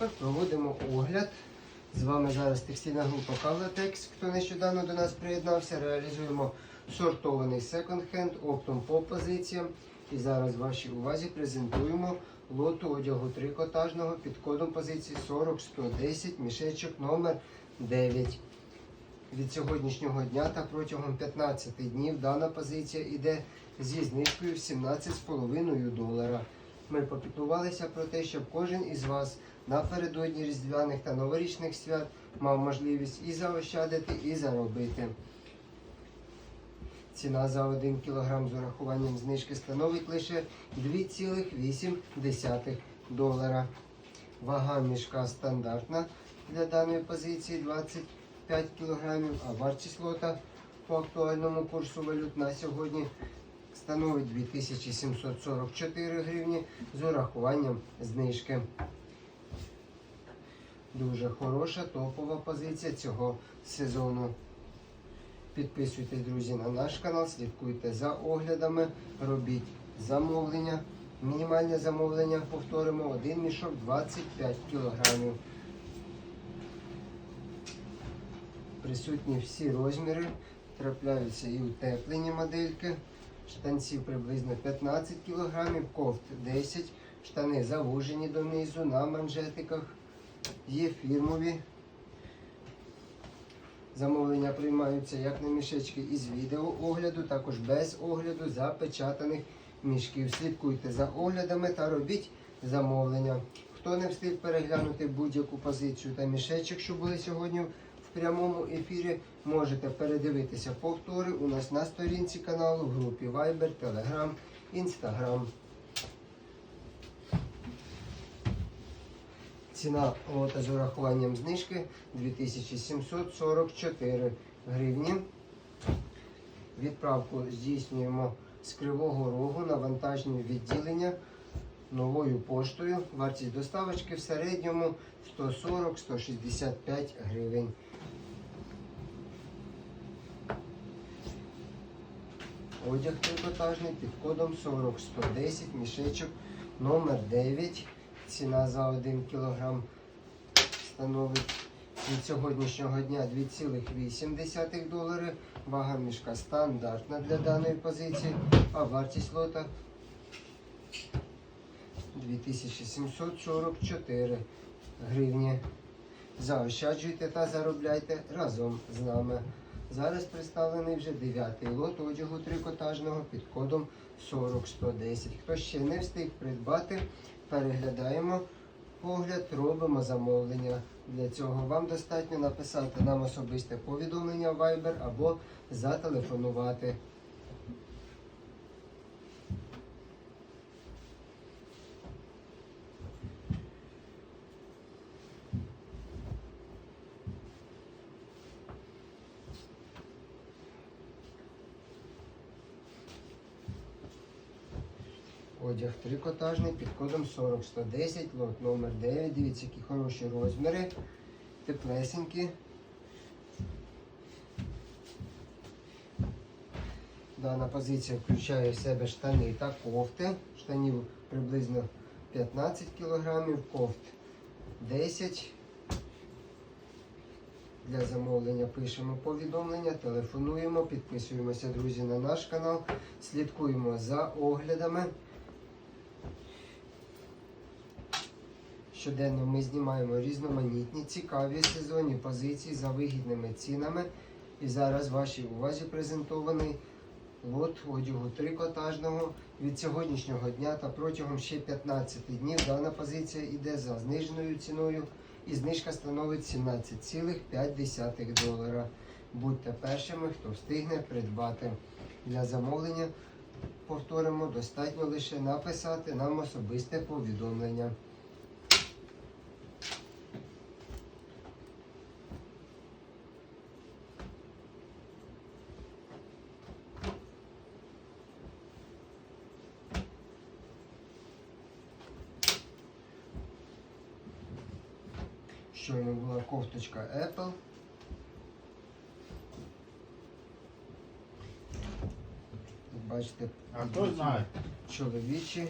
тепер проводимо огляд. З вами зараз текстильна група Кавлатекс. Хто нещодавно до нас приєднався, реалізуємо сортований секонд-хенд оптом по позиціям. І зараз вашій увазі презентуємо лоту одягу трикотажного під кодом позиції 40110, мішечок номер 9. Від сьогоднішнього дня та протягом 15 днів дана позиція йде зі знижкою в 17,5 долара. Ми попіклувалися про те, щоб кожен із вас напередодні різдвяних та новорічних свят мав можливість і заощадити, і заробити. Ціна за 1 кг з урахуванням знижки становить лише 2,8 долара. Вага мішка стандартна для даної позиції 25 кг, а вартість лота по актуальному курсу валют на сьогодні становить 2744 гривні з урахуванням знижки. Дуже хороша топова позиція цього сезону. Підписуйтесь, друзі, на наш канал, слідкуйте за оглядами, робіть замовлення. Мінімальне замовлення повторимо один мішок 25 кг. Присутні всі розміри, трапляються і утеплені модельки. Штанців приблизно 15 кг, кофт 10 штани завужені донизу на манжетиках. Є фірмові. Замовлення приймаються як на мішечки із відеоогляду, також без огляду запечатаних мішків. Слідкуйте за оглядами та робіть замовлення. Хто не встиг переглянути будь-яку позицію та мішечок, що були сьогодні в прямому ефірі, можете передивитися повтори у нас на сторінці каналу, в групі Viber, Telegram, Instagram. Ціна лота з урахуванням знижки 2744 гривні. Відправку здійснюємо з Кривого Рогу на вантажні відділення новою поштою. Вартість доставочки в середньому 140-165 гривень. Одяг трикотажний під кодом 40110, мішечок номер 9. Ціна за 1 кг становить від сьогоднішнього дня 2,8 долари. Вага мішка стандартна для даної позиції, а вартість лота 2744 гривні. Заощаджуйте та заробляйте разом з нами. Зараз представлений вже 9-й лот одягу трикотажного під кодом 40110. Хто ще не встиг придбати, переглядаємо погляд, робимо замовлення. Для цього вам достатньо написати нам особисте повідомлення в Viber або зателефонувати. Одяг трикотажний під кодом 40110, лот номер 9. Дивіться, які хороші розміри, теплесенькі. Дана позиція включає в себе штани та кофти. Штанів приблизно 15 кг, кофт 10 Для замовлення пишемо повідомлення, телефонуємо, підписуємося, друзі, на наш канал, слідкуємо за оглядами. Щоденно ми знімаємо різноманітні, цікаві сезонні позиції за вигідними цінами. І зараз вашій увазі презентований лот одягу трикотажного. Від сьогоднішнього дня та протягом ще 15 днів дана позиція йде за зниженою ціною і знижка становить 17,5 долара. Будьте першими, хто встигне придбати. Для замовлення, повторимо, достатньо лише написати нам особисте повідомлення. Щойно була кофточка Apple. Бачите, А хто знає? чоловічі